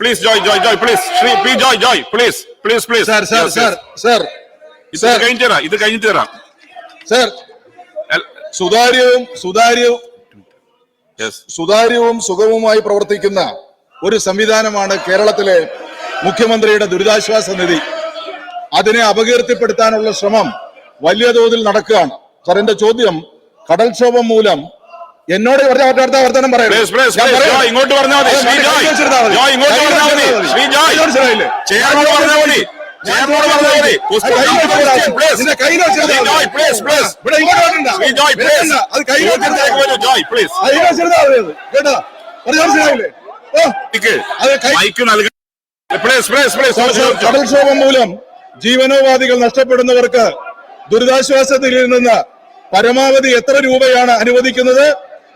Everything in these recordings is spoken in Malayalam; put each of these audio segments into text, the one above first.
Please Joy Joy Joy please Shri P Joy Joy please please please sir sir sir sir ഇത് കഴിഞ്ഞു തരാം ഇത് കഴിഞ്ഞു തരാം. സാർ സുതാര്യവും സുതാര്യവും സുതാര്യവും സുഗമവുമായി പ്രവർത്തിക്കുന്ന ഒരു സംവിധാനമാണ് കേരളത്തിലെ മുഖ്യമന്ത്രിയുടെ ദുരിതാശ്വാസ നിധി. അതിനെ അപകീർത്തിപ്പെടുത്താനുള്ള ശ്രമം വലിയ തോതിൽ നടക്കുകയാണ്. സാർ എന്റെ ചോദ്യം കടൽക്ഷോഭം മൂലം എന്നോട് വർത്തമാനം. ഇങ്ങോട്ട് പറഞ്ഞാൽ മതി. കടൽക്ഷോഭം മൂലം ജീവനോപാധികൾ നഷ്ടപ്പെടുന്നവർക്ക് ദുരിതാശ്വാസത്തിൽ നിന്ന് പരമാവധി എത്ര രൂപയാണ് അനുവദിക്കുന്നത്?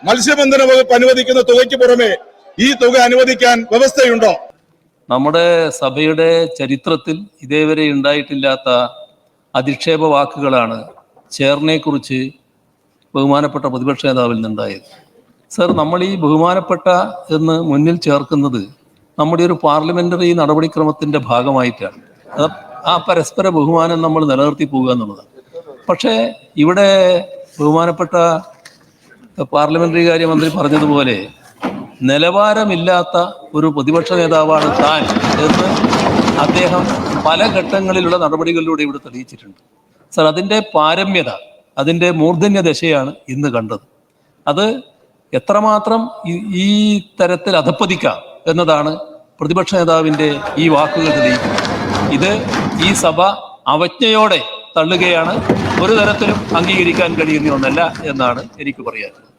മത്സ്യബന്ധന വകുപ്പ് അനുവദിക്കുന്ന തുകയ്ക്ക് പുറമെ ഈ തുക അനുവദിക്കാൻ വ്യവസ്ഥയുണ്ടോ? നമ്മുടെ സഭയുടെ ചരിത്രത്തിൽ ഇതേവരെ ഉണ്ടായിട്ടില്ലാത്ത അധിക്ഷേപ വാക്കുകളാണ് ചേർനെക്കുറിച്ച് ബഹുമാനപ്പെട്ട പ്രതിപക്ഷ നേതാവിൽ നിന്നുണ്ടായത്. സർ നമ്മൾ ഈ ബഹുമാനപ്പെട്ട എന്ന് മുന്നിൽ ചേർക്കുന്നത് നമ്മുടെ ഒരു പാർലമെന്ററി നടപടിക്രമത്തിന്റെ ഭാഗമായിട്ടാണ്. ആ പരസ്പര ബഹുമാനം നമ്മൾ നിലനിർത്തി പോകുക എന്നുള്ളതാണ്. പക്ഷേ ഇവിടെ ബഹുമാനപ്പെട്ട പാർലമെന്ററി കാര്യമന്ത്രി പറഞ്ഞതുപോലെ നിലവാരമില്ലാത്ത ഒരു പ്രതിപക്ഷ നേതാവാണ് താൻ എന്ന് അദ്ദേഹം പല ഘട്ടങ്ങളിലുള്ള നടപടികളിലൂടെ ഇവിടെ തെളിയിച്ചിട്ടുണ്ട്. സർ അതിന്റെ പാരമ്യത അതിന്റെ മൂർധന്യ ദശയാണ് ഇന്ന് കണ്ടത്. അത് എത്രമാത്രം ഈ- തരത്തിൽ അധപ്പതിക്കാം എന്നതാണ് പ്രതിപക്ഷ നേതാവിന്റെ ഈ വാക്കുകൾ തെളിയിക്കുന്നത്. ഇത് ഈ സഭ അവജ്ഞയോടെ തള്ളുകയാണ് ഒരു തരത്തിലും അംഗീകരിക്കാൻ കഴിയുന്ന ഒന്നല്ല എന്നാണ് എനിക്ക് പറയാനുള്ളത്.